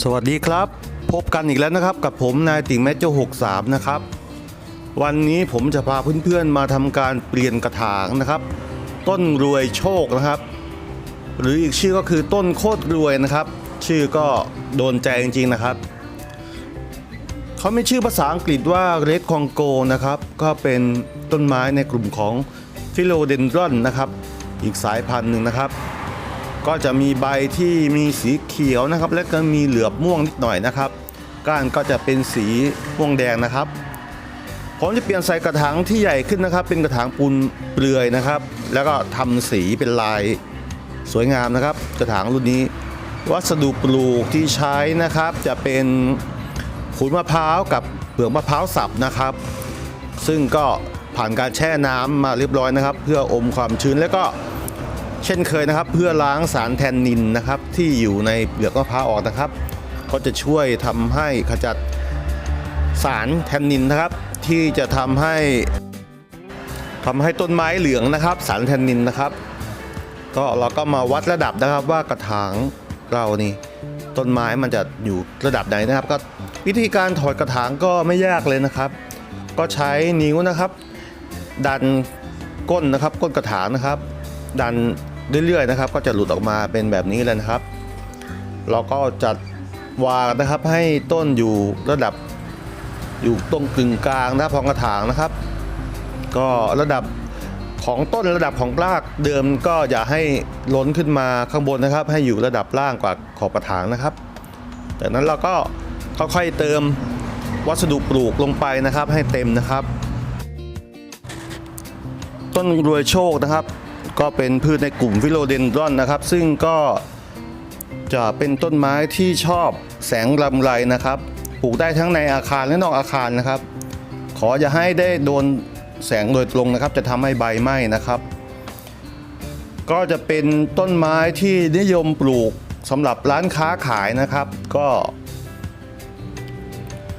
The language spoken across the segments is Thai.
สวัสดีครับ พบกันอีกแล้วนะครับ กับผมนายติ่งแมจโจ63 นะครับ วันนี้ผมจะพาเพื่อนๆมาทำการเปลี่ยนกระถางนะครับ ต้นรวยโชคนะครับ หรืออีกชื่อก็คือต้นโคตรรวยนะครับ ชื่อก็โดนใจจริงๆนะครับเขาไม่ชื่อภาษาอังกฤษว่า Red Congo นะครับ ก็เป็นต้นไม้ในกลุ่มของฟิโลเดนดรอนนะครับ อีกสายพันธุ์หนึ่งนะครับ ก็จะมีใบที่มีสีเขียวนะครับ และก็มีเหลือบม่วงนิดหน่อยนะครับ ก้านก็จะเป็นสีม่วงแดงนะครับ ผมจะเปลี่ยนใส่กระถางที่ใหญ่ขึ้นนะครับ เป็นกระถางปูนเปลือยนะครับ แล้วก็ทำสีเป็นลายสวยงามนะครับ กระถางรุ่นนี้ วัสดุปลูกที่ใช้นะครับ จะเป็นขูดมะพร้าวกับเปลือกมะพร้าวสับนะครับ ซึ่งก็ผ่านการแช่น้ำมาเรียบร้อยนะครับ เพื่ออมความชื้นแล้วก็ เช่นเคยนะครับเพื่อล้างสารแทนนินนะครับที่อยู่ในเปลือกมะพร้าวออกนะครับ ก็จะช่วยทำให้ขจัดสารแทนนินนะครับ ที่จะทำให้ทำให้ต้นไม้เหลืองนะครับ สารแทนนินนะครับ ก็เราก็มาวัดระดับนะครับว่ากระถางเรานี่ต้นไม้มันจะอยู่ระดับไหนนะครับ ก็วิธีการถอดกระถางก็ไม่ยากเลยนะครับ ก็ใช้นิ้วนะครับ ดันก้นนะครับ ก้นกระถางนะครับ ดัน เรื่อยๆนะครับ ก็จะหลุดออกมาเป็นแบบนี้เลยนะครับ เราก็จัดวางนะครับให้ต้นอยู่ระดับอยู่ตรงกึ่งกลางนะครับของกระถางนะครับ ก็ระดับของต้นระดับของรากเดิมก็อย่าให้ล้นขึ้นมาข้างบนนะครับ ให้อยู่ระดับล่างกว่าขอบกระถางนะครับจากนั้นเราก็ค่อยๆเติมวัสดุปลูกลงไปนะครับให้เต็มนะครับ ต้นรวยโชคนะครับ ก็เป็นพืชในกลุ่มฟิโลเดนดรอนนะครับ ซึ่งก็จะเป็นต้นไม้ที่ชอบแสงลำไรนะครับ ปลูกได้ทั้งในอาคารและนอกอาคารนะครับ ขออย่าให้ได้โดนแสงโดยตรงนะครับ จะทำให้ใบไหม้นะครับ ก็จะเป็นต้นไม้ที่นิยมปลูกสำหรับร้านค้าขายนะครับ ก็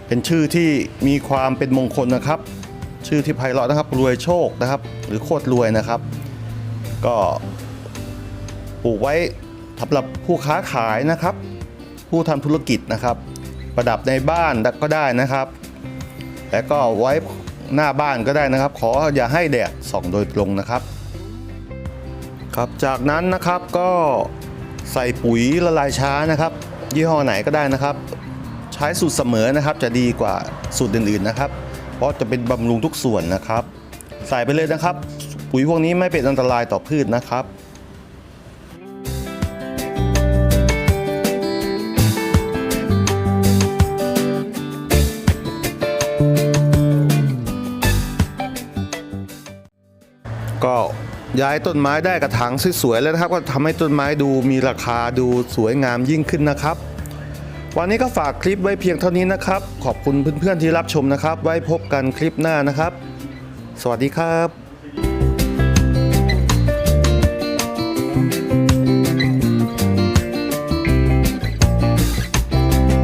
เป็นชื่อที่มีความเป็นมงคลนะครับ ชื่อที่ไพเราะนะครับรวยโชคนะครับ หรือโคตรรวยนะครับ ก็ปลูกไว้สำหรับผู้ค้าขายนะครับ ผู้ทำธุรกิจนะครับ ประดับในบ้านก็ได้นะครับ และก็ไว้หน้าบ้านก็ได้นะครับ ขออย่าให้แดดส่องโดยตรงนะครับ ครับจากนั้นนะครับก็ใส่ปุ๋ยละลายช้านะครับ ยี่ห้อไหนก็ได้นะครับ ใช้สูตรเสมอนะครับ จะดีกว่าสูตรอื่นๆนะครับ เพราะจะเป็นบำรุงทุกส่วนนะครับ ใส่ไปเลยนะครับ ปุ๋ยพวกนี้ไม่เป็นอันตรายต่อพืชนะครับก็ย้ายต้นไม้ได้กระถางสวยๆแล้วนะครับ ก็ทำให้ต้นไม้ดูมีราคาดูสวยงามยิ่งขึ้นนะครับ วันนี้ก็ฝากคลิปไว้เพียงเท่านี้นะครับ ขอบคุณเพื่อนๆที่รับชมนะครับ ไว้พบกันคลิปหน้านะครับ สวัสดีครับ